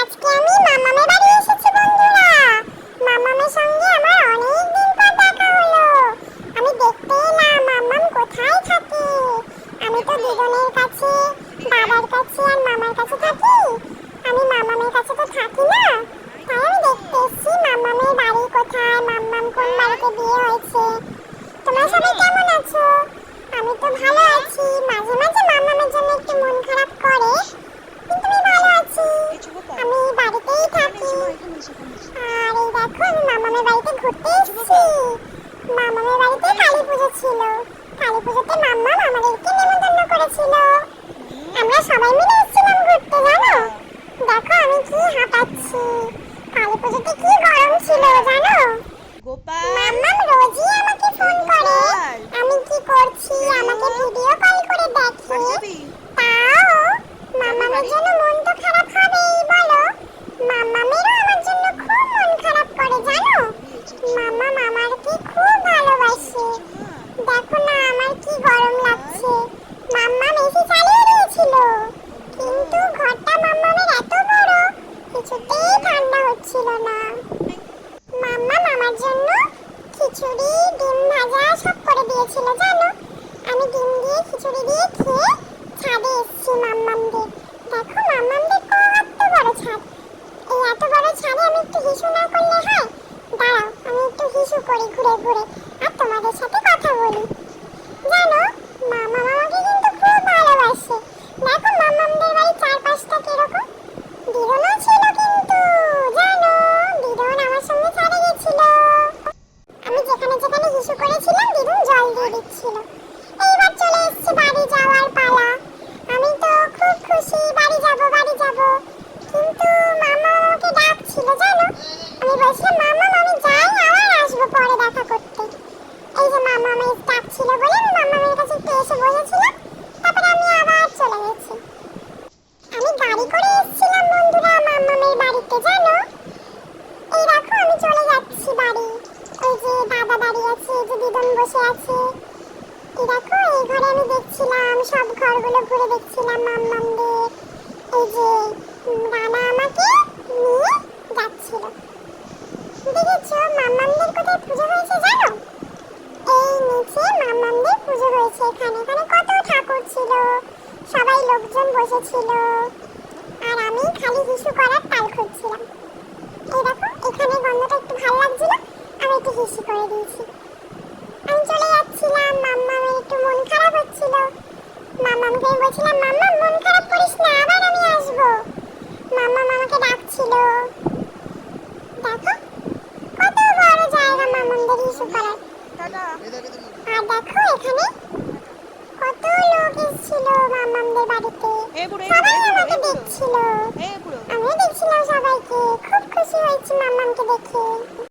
আজকে আমি মামামের বাড়ি এসেছি, বন্ধুরা। মামামের সঙ্গে আমার অনেক দিন পর দেখা হলো। আমি দেখতে এলাম মামাম কোথায় থাকে। আমি তো দিদনের কাছে, বাবার কাছে আর মামার কাছে থাকি। আমি মামামের কাছে তো থাকি না। তাই আমি দেখতে এসেছি মামামের বাড়ি কোথায়, মামাম কোন বাড়িতে বিয়ে হয়েছে। তোমরা সবাই কেমন আছো? আমি তো ভালো আছি। মাঝে মাঝে মামামের জন্য একটু মন খারাপ করে কিন্তু আমি ভালো আছি আমি বাড়িতেই থাকি আর এই দেখো আমি মামামের বাড়িতে ঘুরতে এসেছি। মামামের বাড়িতে কালী পুজো ছিল। কালী পুজোতে মাম্মা আমাদেরকে নেমন্তন্ন করেছিল আমরা সবাই মিলে এসেছিলাম ঘুরতে জানো দেখো আমি কি হাঁপাচ্ছি কালী পুজোতে কি গরম ছিল জানো গোপাল মাম্মাম রোজই আমাকে ফোন করে গোপাল। আমি কি করছি আমাকে ভিডিও কল করে দেখে বাড়ি যাবি তাও মামামের জন্য মন তো খারাপ হবেই বলো মামামেরও আমার জন্য খুব মন খারাপ করে জানো মামা মামারকে খুব ভালোবাসে দেখো না আমার কি গরম লাগছে মাম্মা মেসি চালিয়ে দিয়েছিল কিন্তু ঘরটা মাম্মামের এত বড় কিছুতেই ঠান্ডা হচ্ছিল না মামার জন্য খিচুড়ি, ডিম ভাজা সব করে দিয়েছিল, জানো? আমি ডিম দিয়ে খিচুড়ি দিয়ে খেয়ে ছাদে এসেছি মাম্মামদের। দেখো, মাম্মামদের কত বড় ছাদ। এই এত বড় ছাদে আমি একটু হিসু না করলে হয়? দাঁড়াও, আমি একটু হিসু করি, ঘুরে ঘুরে। করেছিলাম দিদুন জল দিয়ে দিচ্ছিল। এইবার চলে এসছে বাড়ি যাওয়ার পালা। আমি তো খুব খুশি বাড়ি যাব বাড়ি যাব কিন্তু মামা আমাকে ডাকছিল জানো আমি বলছিলাম মামা আমি যাই আবার আসব পরে দেখা করতে এই যে মামা আমায় ডাকছিল বলে আমি মামামের কাছে একটু এসে বসেছিলাম তারপরে আমি আবার চলে গেছি আমি গাড়ি করে এসেছিলাম বন্ধুরা মামামের বাড়িতে জানো এই দেখো আমি চলে যাচ্ছি বাড়ি ওই যে দাদা দাঁড়িয়ে আছে যে দিদন বসে আছে। এই দেখো, এই ঘরে আমি দেখছিলাম, সব ঘরগুলো ঘুরে দেখছিলাম মাম্মামদের। এই যে রানা আমাকে নিয়ে যাচ্ছিল। দেখেছ, মাম্মামদের কোথায় পুজো হয়েছে জানো? এই নিচে মাম্মামদের পুজো হয়েছে এখানে। এখানে কত ঠাকুর ছিল, সবাই লোকজন বসেছিল। আর আমি খালি হিসু করার তাল খুঁজছিলাম এই দেখো এখানে গন্ধটা একটু ভালো লাগছিল হিসি করে দিয়েছি আমি চলে যাচ্ছিলাম মাম্মামের একটু মন খারাপ হচ্ছিল। মাম্মামকে বলছিলাম মাম্মা মন খারাপ করিস না আবার আমি আসব। মাম্মা আমাকে ডাকছিল। দেখো কত বড় জায়গা মাম্মামদের হিসু করার। আর দেখো এখানে কত লোক এসেছিল মাম্মামদের বাড়িতে। সবাই আমাকে দেখছিল। আমিও দেখছিলাম সবাইকে। খুব খুশি হয়েছি মাম্মামকে দেখে।